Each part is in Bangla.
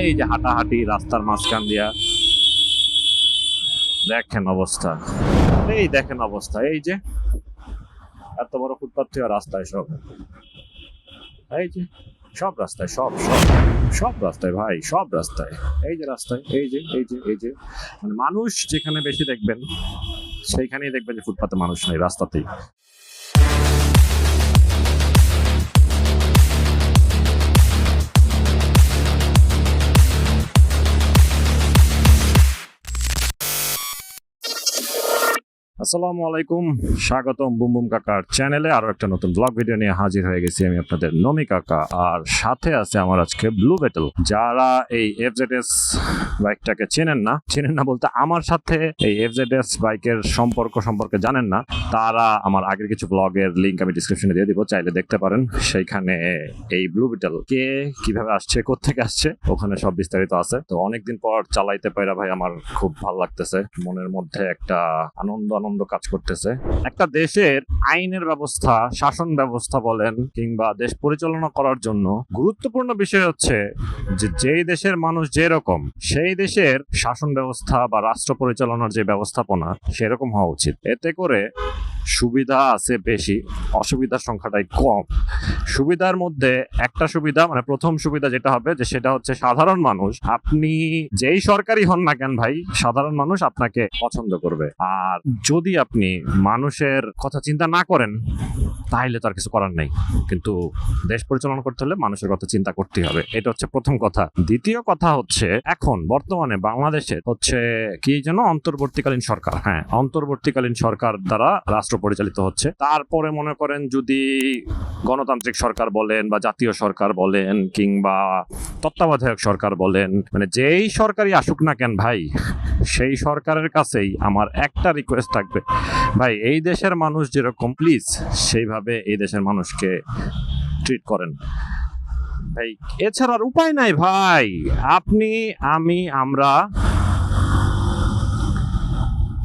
এই যে হাঁটাহাঁটি, রাস্তার মাঝখান দিয়া। দেখেন অবস্থা। এই দেখেন অবস্থা, এই যে। এত বড় ফুটপাথ থেকে রাস্তায় সব। এই যে, সব রাস্তায়, সব সব সব রাস্তায় ভাই, সব রাস্তায়। এই যে রাস্তায়, এই যে এই যে এই যে। মানে মানুষ যেখানে বেশি দেখবেন, সেইখানেই দেখবেন যে ফুটপাতে মানুষ নেই, রাস্তাতেই। আসসালামু আলাইকুম, স্বাগতম বুম বুম কাকার চ্যানেলে আরও একটা নতুন ব্লগ ভিডিও নিয়ে হাজির হয়ে গেছি আমি আপনাদের নমি কাকা। আর সাথে আছে আমার আজকে ব্লু বেটেল যারা এই এফজেডএস বাইকটাকে চেনেন না চেনেন না বলতে আমার সাথে এই এফজেডএস বাইকের সম্পর্ক সম্পর্কে জানেন না, তারা আমার আগের কিছু ব্লগের লিঙ্ক আমি ডিসক্রিপশনে দিয়ে দিব, চাইলে দেখতে পারেন। সেইখানে এই ব্লু বিটেল কে কীভাবে আসছে, কোত্থেকে আসছে, ওখানে সব বিস্তারিত আছে। তো অনেকদিন পর চালাইতে পাইরা ভাই আমার খুব ভালো লাগতেছে। মনের মধ্যে একটা আনন্দ আনন্দ কাজ করতেছে। একটা দেশের আইনের ব্যবস্থা, শাসন ব্যবস্থা বলেন কিংবা দেশ পরিচালনা করার জন্য গুরুত্বপূর্ণ বিষয় হচ্ছে যে যেই দেশের মানুষ যেরকম, সেই দেশের শাসন ব্যবস্থা বা রাষ্ট্র পরিচালনার যে ব্যবস্থাপনা সেরকম হওয়া উচিত। এতে করে সুবিধা আছে বেশি, অসুবিধার সংখ্যাটাই কম। সুবিধার মধ্যে একটা সুবিধা মানে প্রথম সুবিধা যেটা হবে যে সেটা হচ্ছে সাধারণ মানুষ, আপনি যেই সরকারি হন না কেন ভাই, সাধারণ মানুষ আপনাকে পছন্দ করবে। আর যদি আপনি মানুষের কথা চিন্তা না করেন তাহলে তো আর কিছু করার নেই। কিন্তু দেশ পরিচালনা করতে হলে মানুষের কথা চিন্তা করতেই হবে। এটা হচ্ছে প্রথম কথা। দ্বিতীয় কথা হচ্ছে, এখন বর্তমানে বাংলাদেশে হচ্ছে কি যেন অন্তর্বর্তীকালীন সরকার। হ্যাঁ অন্তর্বর্তীকালীন সরকার দ্বারা রাষ্ট্র পরিচালিত হচ্ছে। তারপরে মনে করেন যদি গণতান্ত্রিক সরকার বলেন বা জাতীয় সরকার বলেন কিংবা তত্ত্বাবধায়ক সরকার বলেন মানে যেই সরকারই আসুক না কেন ভাই সেই সরকারের কাছেই আমার একটা রিকোয়েস্ট থাকবে। ভাই, এই দেশের মানুষ যেরকম প্লিজ সেইভাবে এই দেশের মানুষকে ট্রিট করেন। ভাই এছাড়ার উপায় নাই, ভাই। আপনি, আমি, আমরা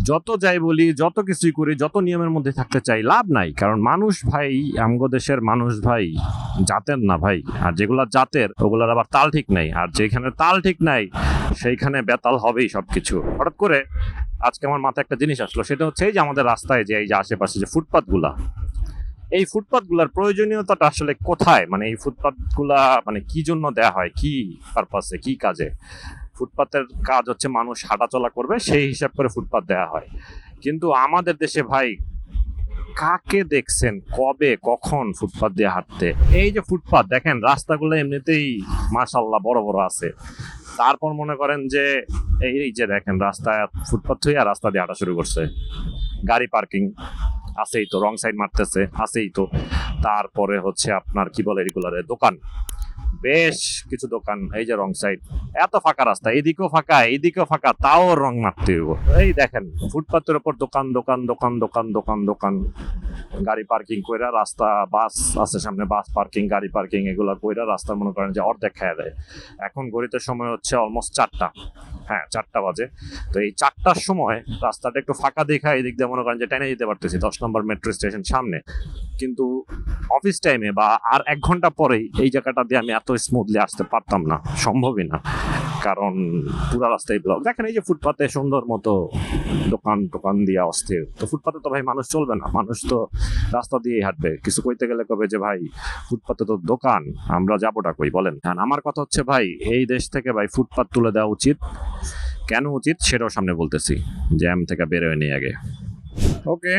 যত যাই বলি, যত কিছুই করি, যত নিয়মের মধ্যে থাকতে চাই, লাভ নাই। কারণ মানুষ ভাই, আমগো দেশের মানুষ ভাই, জাতের না ভাই। আর যেগুলা জাতের, ওগুলার আবার তাল ঠিক নাই। আর যেখানে তাল ঠিক নাই, সেইখানে বেতাল হবেই সব কিছু হঠাৎ করে আজকে আমার মাথায় একটা জিনিস আসলো, সেটা হচ্ছে এই যে আমাদের রাস্তায় যে এই যে আশেপাশে যে ফুটপাতগুলা, এই ফুটপাতগুলার প্রয়োজনীয়তাটা আসলে কোথায়? মানে এই ফুটপাতগুলা মানে কি জন্য দেয়া হয়? কি পারপাসে কি কাজে? ফুটপাতের কাজ হচ্ছে মানুষ হাঁটাচলা করবে, সেই হিসাব করে ফুটপাত দেয়া হয়। কিন্তু আমাদের দেশে ভাই, কাকে দেখছেন? কবে, কখন ফুটপাত দিয়ে হাঁটতে? এই যে ফুটপাত, দেখেন, রাস্তাগুলো এমনিতেই মাশাল্লাহ বড় বড় আছে। তারপর মনে করেন যে, এই যে দেখেন, রাস্তায় ফুটপাত হইয়া রাস্তা দিয়ে হাঁটা শুরু করছে। গাড়ি পার্কিং, আছেই তো, রং সাইড মারতেছে, আছেই তো। তারপরে হচ্ছে আপনার কি বলে রেগুলারে, দোকান। বেশ কিছু দোকান, এই যে রং সাইড এত ফাঁকা রাস্তা, এদিকেও ফাঁকা এদিকেও ফাঁকা, তাও রং মারতে হইব। এই দেখেন, ফুটপাতের উপর দোকান দোকান দোকান দোকান দোকান দোকান। গাড়ি পার্কিং কইরা রাস্তা, বাস আছে সামনে, বাস পার্কিং গাড়ি পার্কিং এগুলো কইরা রাস্তা মনে করেন যে অর্ধেক খেয়ে দেয়। এখন গড়িতে সময় হচ্ছে অলমোস্ট চারটা। হ্যাঁ চারটা বাজে। তো এই চারটার সময় রাস্তাটা একটু ফাঁকা দেখা, এদিক দিয়ে মনে করেন যে টেনে যেতে পারতেছি। দশ নম্বর মেট্রো স্টেশন সামনে। কিন্তু অফিস টাইমে বা আর এক ঘণ্টা পরেই এই জায়গাটা দিয়ে আমি এত স্মুথলি আসতে পারতাম না, সম্ভবই না। কারণ পুরো রাস্তায় ব্লক দেখেন এই যে ফুটপাতে সুন্দর মতো দোকান টোকান দিয়ে অস্থির। তো ফুটপাতে তো ভাই মানুষ চলবে না, মানুষ তো রাস্তা দিয়েই হাঁটবে। কিছু কইতে গেলে কবে যে ভাই, ফুটপাতে তো দোকান, আমরা যাবোটা কই, বলেন? কারণ আমার কথা হচ্ছে ভাই, এই দেশ থেকে ভাই ফুটপাত তুলে দেওয়া উচিত। কেন উচিত? সেটাও সামনে বলতেছি, জ্যাম থেকে বেরোয়নি আগে। ওকে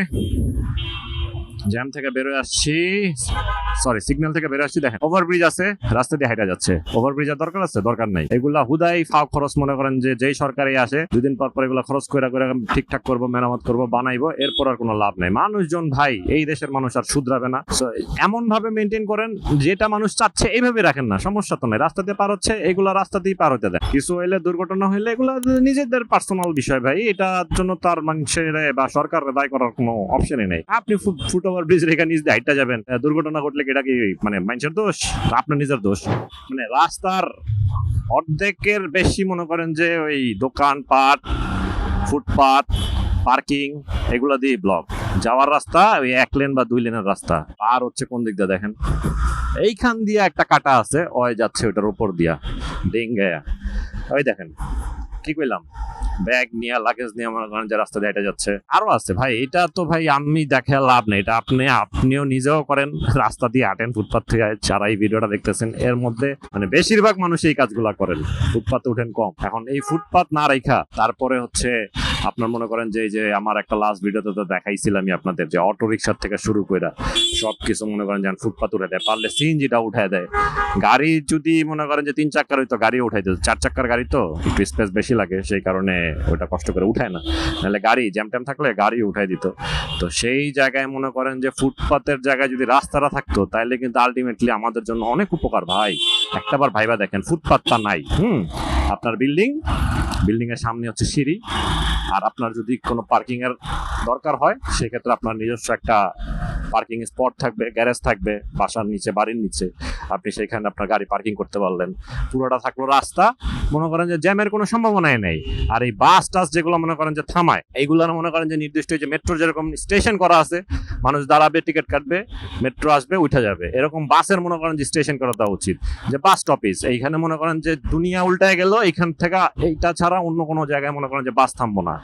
জ্যাম থেকে বেরোয় আসছি। সরি সিগন্যাল থেকে বেরোয় আসছি, দেখেন। ওভারব্রিজ আছে, রাস্তা দিয়ে হাইটা যাচ্ছে। ওভারব্রিজের দরকার আছে? দরকার নাই। এগুলা হুদাই ফাও খরচ মনে করেন যে, যেই সরকারি আসে, দুদিন পর পর এগুলা খরচ করে করে ঠিকঠাক করব, মেরামত করব, বানাইবো, এরপর আর কোনো লাভ নাই। মানুষজন ভাই, এই দেশের মানুষ আর শুধরাবে না। এমন ভাবে মেনটেন করেন, যেটা মানুষ চাচ্ছে এইভাবে রাখেন না। সমস্যা তো নাই। রাস্তা দিয়ে পার হচ্ছে, এগুলা রাস্তা দিয়ে পার হতে দেয় কিছু হইলে দুর্ঘটনা হইলে এগুলা নিজেদের পার্সোনাল বিষয় ভাই। এটার জন্য তার মানুষের বা সরকার দায় করার কোনো অপশনই নেই। আপনি ফুট ওভার ব্রিজ রেখে নিজ দিয়ে যাবেন। দুর্ঘটনা ঘটলে এটা কি মানে মানুষের দোষ? আপনার নিজের দোষ। মানে রাস্তার অর্ধেকের বেশি মনে করেন যে ওই দোকানপাট, ফুটপাত, পার্কিং, এগুলো দিয়ে ব্লক। যাওয়ার রাস্তা, ওই এক লেন বা দুই লেনের রাস্তা। আর হচ্ছে কোন দিক দিয়ে দেখেন? এইখান দিয়ে একটা কাটা আছে, ওই যাচ্ছে ওটার উপর দিয়া। ডিঙ্গায়া ওই দেখেন, কি কইলাম? ব্যাগ নিয়ে লাগেজ নিয়ে মনে করেন যে রাস্তা দিয়ে যাচ্ছে। আরও আছে ভাই, এটা তো ভাই আমি দেখে লাভ নেই। এটা আপনি, আপনিও নিজেও করেন, রাস্তা দিয়ে হাঁটেন ফুটপাথ থেকে যারা এই ভিডিওটা দেখতেছেন, এর মধ্যে মানে বেশিরভাগ মানুষ এই কাজগুলা করেন। ফুটপাতে উঠেন কম। এখন এই ফুটপাত না রেখা, তারপরে হচ্ছে আপনার মনে করেন যে যে আমার একটা লাস্ট ভিডিওতে তো দেখাইছিলাম আপনাদের যে অটো রিক্সার থেকে শুরু করে সব কিছু মনে করেন যেন ফুটপাত উঠে দেয়। পারলে সিএনজিটা উঠায় দেয়। গাড়ি যদি মনে করেন যে তিন চাক্কার হইতো গাড়ি উঠাই দিত চার চাক্কার গাড়ি তো একটু স্পেস বেশি লাগে, সেই কারণে ওটা কষ্ট করে উঠায় না। নাহলে গাড়ি জ্যাম ট্যাম থাকলে গাড়ি উঠাই দিত। তো সেই জায়গায় মনে করেন যে ফুটপাতের জায়গায় যদি রাস্তাটা থাকতো তাহলে কিন্তু আলটিমেটলি আমাদের জন্য অনেক উপকার ভাই। একটাবার ভাইবা দেখেন, ফুটপাতটা নাই, হুম? আপনার বিল্ডিং বিল্ডিং এর সামনে হচ্ছে সিঁড়ি। আর আপনার যদি কোনো পার্কিং এর দরকার হয়, সেক্ষেত্রে আপনার নিজস্ব একটা পার্কিং স্পট থাকবে গ্যারেজ থাকবে, বাসার নিচে, বাড়ির নিচে। আপনি সেখানে আপনার গাড়ি পার্কিং করতে পারলেন। পুরোটা থাকল রাস্তা। মনে করেন যে জ্যামের কোনো সম্ভাবনাই নেই। আর এই বাস টাস যেগুলো মনে করেন যে থামায় এইগুলো মনে করেন যে নির্দিষ্ট যে মেট্রো যেরকম স্টেশন করা আছে মানুষ দাঁড়াবে, টিকিট কাটবে, মেট্রো আসবে, উঠে যাবে। এরকম বাসের মনে করেন যে স্টেশন করা দেওয়া উচিত। যে বাস স্টপেজ এইখানে মনে করেন যে দুনিয়া উল্টায় গেল এখান থেকে এইটা ছাড়া অন্য কোনো জায়গায় মনে করেন যে বাস থামবো না।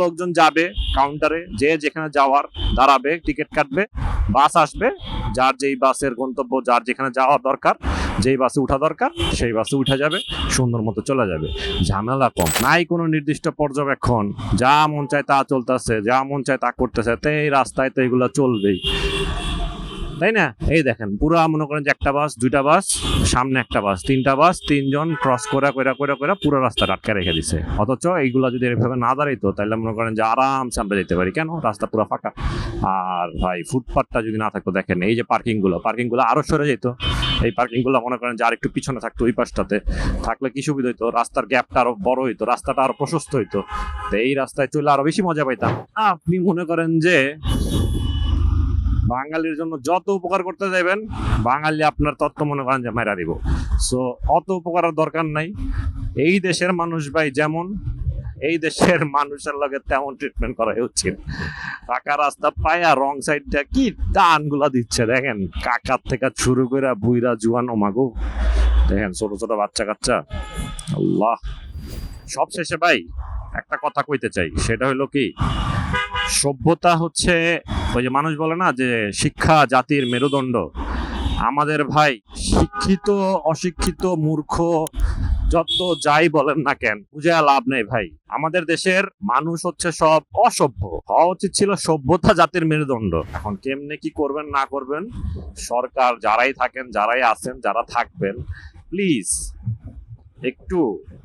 লোকজন যাবে কাউন্টারে যে যেখানে যাওয়ার দাঁড়াবে, টিকিট কাটবে বাস আসবে, যার যেই বাসের গন্তব্য, যার যেখানে যাওয়ার দরকার যেই বাসে উঠা দরকার, সেই বাসে উঠা যাবে, সুন্দর মতো চলে যাবে। ঝামেলা কম। নাই কোনো নির্দিষ্ট পর্যবেক্ষণ। যা মন চায় তা চলতেছে, যা মন চায় তা করতেছে, তো এই রাস্তায় তো এগুলো চলবেই। তাই না? এই দেখেন, পুরো মনে করেন যে একটা বাস, দুইটা বাস, সামনে একটা বাস, তিনটা বাস, তিনজন ক্রস করে করে করে করে পুরো রাস্তা আটকে রেখে দিছে। অথচ এইগুলো যদি এভাবে না দাঁড়াইতো তাহলে মনে করেন যে আরামসে আমরা যেতে পারি। কেন? রাস্তা পুরো ফাঁকা। আর ভাই ফুটপাথটা যদি না থাকতো, দেখেন, এই যে পার্কিংগুলো পার্কিংগুলো আরও সরে যেত। এই পার্কিংগুলো মনে করেন যে আর একটু পিছনে থাকতো ওই পাশটাতে। থাকলে কি সুবিধা হইতো? রাস্তার গ্যাপটা আরও বড় হইতো, রাস্তাটা আরও প্রশস্ত হইতো। তো এই রাস্তায় চলে আরও বেশি মজা পাইতাম। আপনি মনে করেন যে বাঙালির জন্য যত উপকার করতে যাবেন বাঙালি আপনার তত্ত্ব মনে করেন যে মাইরা দিব। সো অত উপকারের দরকার নাই। এই দেশের মানুষ ভাই যেমন, এই দেশের মানুষের লগে তেমন ট্রিটমেন্ট করা উচিত। পাকা রাস্তা পায়া রং সাইডটা কি টানগুলা দিচ্ছে, দেখেন। কাকার থেকে শুরু করে বুইরা জুয়ান, ওমাগো। দেখেন, ছোট ছোট বাচ্চা কাচ্চা। আল্লাহ। সব শেষে ভাই, একটা কথা কইতে চাই। সেটা হলো কি, সভ্যতা হচ্ছে ওই যে মানুষ বলে না যে শিক্ষা জাতির মেরুদণ্ড। আমাদের ভাই শিক্ষিত, অশিক্ষিত, মূর্খ, যত যাই বলেন না কেন, বুঝে লাভ নেই ভাই। আমাদের দেশের মানুষ হচ্ছে সব অসভ্য। হওয়া উচিত ছিল সভ্যতা জাতির মেরুদণ্ড। এখন কেমনে কি করবেন, না করবেন, সরকার যারাই থাকেন, যারাই আছেন, যারা থাকবেন প্লিজ একটু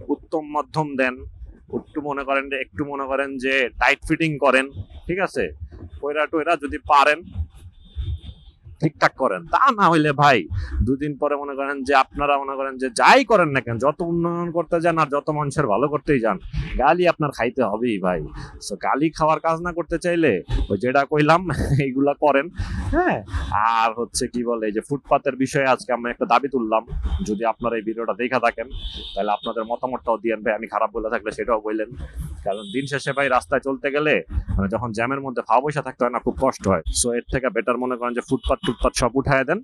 উত্তম মাধ্যম দেন। একটু মনে করেন যে, একটু মনে করেন যে টাইট ফিটিং করেন, ঠিক আছে? কইরা টইরা যদি পারেন, ঠিকঠাক করেন। তা না হইলে ভাই, দুদিন পরে মনে করেন যে আপনারা মনে করেন যে যাই করেন না কেন, যত উন্নয়ন করতে যান আর যত মানুষের ভালো করতেই যান, গালি আপনার খাইতে হবেই ভাই। সো গালি খাওয়ার কাজ না করতে চাইলে, ওই যেটা কইলাম, এইগুলা করেন হ্যাঁ? আর হচ্ছে কি বলে যে ফুটপাতের বিষয়ে আজকে আমি একটা দাবি তুললাম, যদি আপনারা এই ভিডিওটা দেখা থাকেন, তাহলে আপনাদের মতামতটাও দিয়েন ভাই, আমি খারাপ বলে থাকলে সেটাও বললেন। কারণ দিন শেষে ভাই রাস্তায় চলতে গেলে মানে যখন জ্যামের মধ্যে খাওয়া পয়সা থাকতে হয় না, খুব কষ্ট হয়। সো এর থেকে বেটার মনে করেন যে ফুটপাত টুটপাত সব উঠায় দেন।